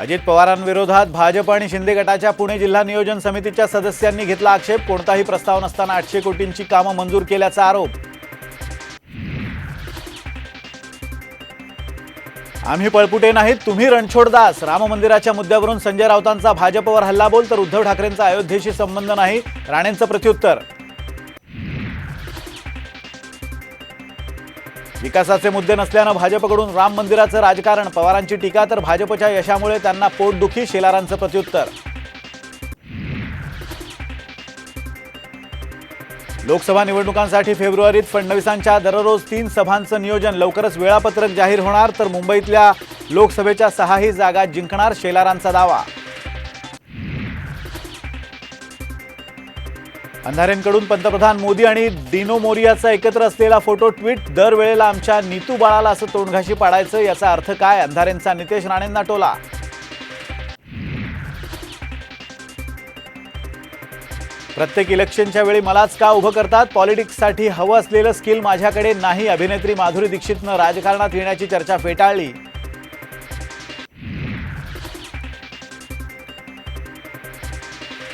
अजित पवारांविरोधात भाजप आणि शिंदे गटाच्या पुणे जिल्हा नियोजन समितीच्या सदस्यांनी घेतला आक्षेप. कोणताही प्रस्ताव नसताना आठशे कोटींची कामं मंजूर केल्याचा आरोप. आम्ही पळपुटे नाहीत तुम्ही रणछोडदास राम मंदिराच्या मुद्द्यावरून संजय राऊतांचा भाजपवर हल्लाबोल तर उद्धव ठाकरेंचा अयोध्येशी संबंध नाही. राणेंचं प्रत्युत्तर. विकासाचे मुद्दे नसल्यानं भाजपकडून राम मंदिराचं राजकारण पवारांची टीका तर भाजपच्या यशामुळे त्यांना पोटदुखी शेलारांचं प्रत्युत्तर. लोकसभा निवडणुकांसाठी फेब्रुवारीत फडणवीसांच्या दररोज तीन सभांचं नियोजन. लवकरच वेळापत्रक जाहीर होणार तर मुंबईतल्या लोकसभेच्या सहाही जागा जिंकणार शेलारांचा दावा. अंधारेंकडून पंतप्रधान मोदी आणि डिनो मोरियाचा एकत्र असलेला फोटो ट्विट दरवेळेला आमच्या नीतू बाळाला असं तोंडघाशी पाडायचं याचा अर्थ काय? अंधारेंचा नितेश राणेंना टोला. प्रत्येक इलेक्शनच्या वेळी मलाच का उभं करतात? पॉलिटिक्ससाठी हवं असलेलं स्किल माझ्याकडे नाही. अभिनेत्री माधुरी दीक्षितनं राजकारणात येण्याची चर्चा फेटाळली.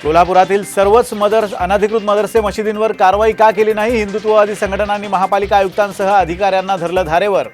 कोल्हापुरातील सर्वच मदर्स अनधिकृत मदरसे मशिदींवर कारवाई का केली नाही? हिंदुत्ववादी संघटनांनी महापालिका आयुक्तांसह अधिकाऱ्यांना धरलं धारेवर.